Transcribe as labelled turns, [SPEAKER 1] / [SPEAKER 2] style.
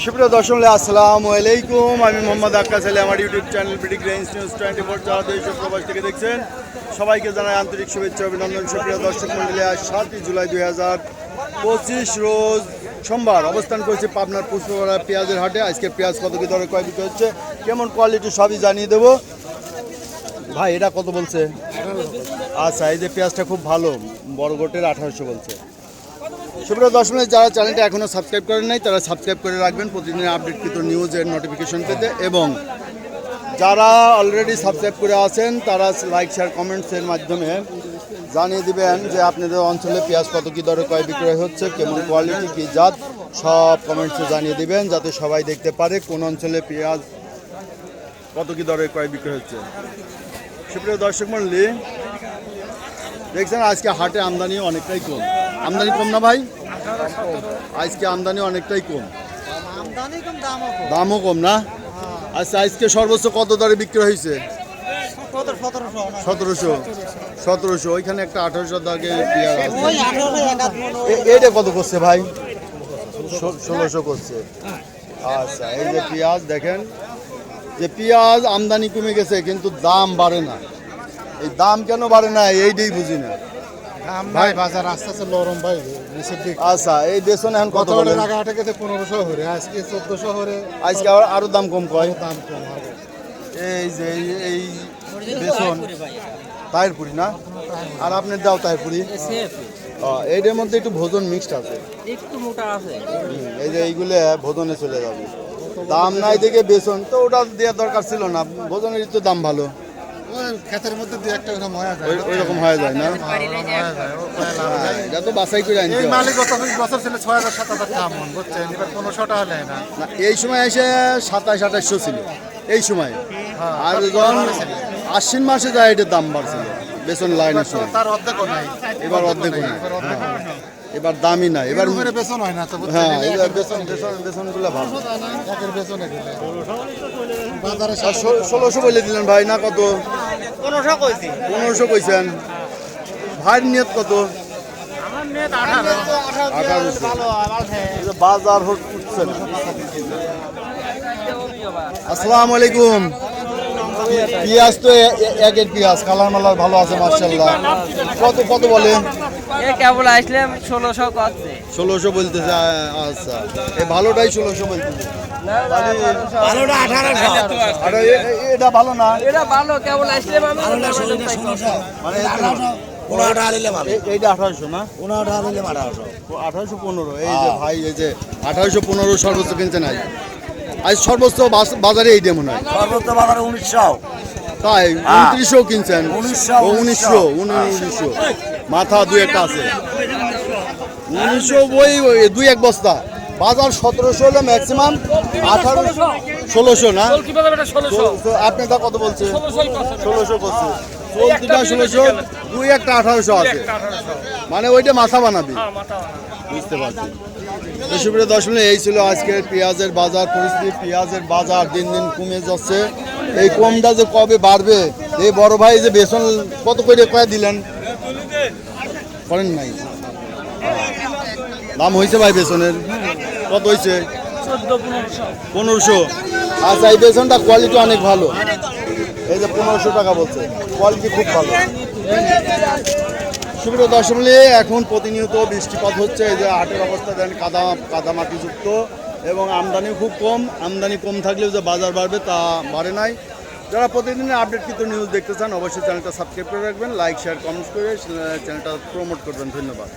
[SPEAKER 1] সুপ্রিয় দর্শক, আসসালামু আলাইকুম। আমি মোহাম্মদ আক্কাস আলী, আমার YouTube channel BD greens news twenty four চার দেশ প্রবাস থেকে দেখছেন। সবাইকে জানাই আন্তরিক শুভেচ্ছা, অভিনন্দন। সুপ্রিয় দর্শক মন্ডলী আজ সাতই জুলাই দুই হাজার পঁচিশ রোজ সোমবার অবস্থান করছি পাবনার পুষ্পপাড়া পেঁয়াজের হাটে। আজকে পেঁয়াজ কত কি দরে কয় বিক্রি হচ্ছে, কেমন কোয়ালিটি সবই জানিয়ে দেবো। ভাই, এটা কত বলছে? আচ্ছা এই যে পেঁয়াজটা খুব ভালো বড় গোটের আঠারোশো বলছে। সুপ্রিয় দর্শক, যারা চ্যানেলটা এখনও সাবস্ক্রাইব করেন নাই, তারা সাবস্ক্রাইব করে রাখবেন প্রতিদিনের আপডেটকৃত নিউজের নোটিফিকেশন পেতে এবং যারা অলরেডি সাবস্ক্রাইব করে আছেন, তারা লাইক শেয়ার কমেন্টসের মাধ্যমে জানিয়ে দিবেন যে আপনাদের অঞ্চলে পেঁয়াজ কত, কী দরে কয় বিক্রয় হচ্ছে, কেমন কোয়ালিটি কী জাত, সব কমেন্টসে জানিয়ে দিবেন যাতে সবাই দেখতে পারে কোন অঞ্চলে পেঁয়াজ কত, কী দরে কয় বিক্রয় হচ্ছে। সুপ্রিয় দর্শক মন্ডলী, দেখছেন আজকে হাটে আমদানি অনেকটাই কম। আমদানি কম না ভাই? আজকে আমদানি অনেকটাই কম।
[SPEAKER 2] দামও কম।
[SPEAKER 1] না? আচ্ছা আজকে সর্বোচ্চ কত দরে বিক্রি হয়েছে?
[SPEAKER 2] সতেরোশো
[SPEAKER 1] সতেরোশো। ওইখানে একটা আঠারোশো দাগে পেঁয়াজ আছে।
[SPEAKER 2] ওই আঠারোশো একাত
[SPEAKER 1] এ- এটা কত করছে ভাই? ষোলোশো করছে। আচ্ছা এই যে পেঁয়াজ দেখেন যে পেঁয়াজ আমদানি কমে গেছে কিন্তু দাম বাড়ে না। এই দাম কেন বাড়ে না এইটাই বুঝি না।
[SPEAKER 3] ভাই বাজার আস্তে আস্তে নরম ভাই নিচের দিক
[SPEAKER 1] আচ্ছা এই বেসন এখন কত বলেন?
[SPEAKER 3] টাকা হাটে গেছে পনেরোশো হরে আজকে চোদ্দশো হরে।
[SPEAKER 1] আজকে আবার আরও দাম কম কয়?
[SPEAKER 3] দাম কম হবে।
[SPEAKER 1] এই যে এই- বেসন। তাহেরপুরি না? আর আপনার দাও তাহেরপুরি ও, এইটার মধ্যে একটু ভোজন মিক্সড আছে।
[SPEAKER 2] একটু মোটা আছে।
[SPEAKER 1] এই যে এইগুলো ভোজনে চলে যাবে। দাম নাই দেখে বেসন তো ওটা দেওয়ার দরকার ছিল না। ভোজনের তো দাম ভালো।
[SPEAKER 3] ক্ষেতের মধ্যে একটা যায়।
[SPEAKER 1] ওই রকম হয়ে যায় না? হ্যাঁ। এটা তো বাছাই করে আনতে
[SPEAKER 3] এই মালিক গত বছর ছিল ছয় হাজার সাত হাজার টাকা মন বুঝছেন? এবার না।
[SPEAKER 1] না, এই সময় এসে সাতাশ আঠাশশো ছিল এই সময়।
[SPEAKER 3] হ্যাঁ,
[SPEAKER 1] আর যখন আশ্বিন মাসে যায় এটার দাম বাড়ছিল বেসন লাইনের সময়।
[SPEAKER 3] তার অর্ধেকও নাই।
[SPEAKER 1] এবার অর্ধেক নাই।
[SPEAKER 3] এবার অর্ধেক
[SPEAKER 1] এবার দামই নাই। এবার
[SPEAKER 3] বেতন হয় না
[SPEAKER 1] হ্যাঁ এবার বেসন বেসন বেসনগুলো ভালো।
[SPEAKER 3] বাজারে
[SPEAKER 1] ষোলোশো বলে দিলেন ভাই না কত?
[SPEAKER 2] পনেরোশো কইছি।
[SPEAKER 1] পনেরোশো কইছেন। ভাইয়ের নিয়ত কত? বাজার উঠছে না। আসসালামু আলাইকুম। পেঁয়াজ তো একের পেঁয়াজ কালার মালার ভালো আছে মার্শাল্লাহ কত কত বলেন?
[SPEAKER 4] এ কেবল আসলাম ষোলোশো করছে।
[SPEAKER 1] ষোলোশো বলতেছে আচ্ছা। এই ভালোটাই ষোলোশো বলতেছে। এটা ভালো না।
[SPEAKER 4] এটা ভালো কেবল
[SPEAKER 1] মানে আঠারোশো। পনেরো। এই যে ভাই যে আঠারোশো পনেরো সর্বোচ্চ কিনছে নাই। আজ সর্বোচ্চ বাস- বাজারে এই মনে হয়
[SPEAKER 2] সর্বোচ্চ বাজারে উনিশশো।
[SPEAKER 1] তাই উনত্রিশশো কিনছেন।
[SPEAKER 2] উনিশশো,
[SPEAKER 1] উনিশশো। উনিশশো মাথা দু একটা আছে। উনিশশো বই দুই এক বস্তা। বাজার সতেরোশো হলে ম্যাক্সিমাম আঠারো ষোলোশো না? আপনি তা কত বলছে? ষোলোশো করছে। চলতিটা ষোলোশো? দুই একটা আঠারোশো আছে। মানে ওইটা মাথা বানাবি। বুঝতে পারছি। সুপ্রিয় দর্শক এই ছিল আজকের পেঁয়াজের বাজার পরিস্থিতি। পেঁয়াজের বাজার দিন দিন কমে যাচ্ছে। এই কমটা যে কবে বাড়বে? এই বড় ভাই যে বেসন কত করে কয়ে দিলেন? করেন নাই। দাম হয়েছে ভাই বেসনের কত হয়েছে? পনেরোশো। আচ্ছা এই বেসনটা কোয়ালিটি অনেক ভালো। এই যে পনেরোশো টাকা বলছে। কোয়ালিটি খুব ভালো। সুপ্রিয় দর্শক মিলে এখন প্রতিনিয়ত বৃষ্টিপাত হচ্ছে। এই যে হাটের অবস্থা, দেন কাদা কাদা মাটিযুক্ত এবং আমদানি খুব কম। আমদানি কম থাকলেও যে বাজার বাড়বে তা বাড়ে নাই। যারা প্রতিদিনের আপডেট কিন্তু নিউজ দেখতে চান, অবশ্যই চ্যানেলটা সাবস্ক্রাইব করে রাখবেন। লাইক শেয়ার কমেন্টস করে চ্যানেলটা প্রমোট করবেন। ধন্যবাদ।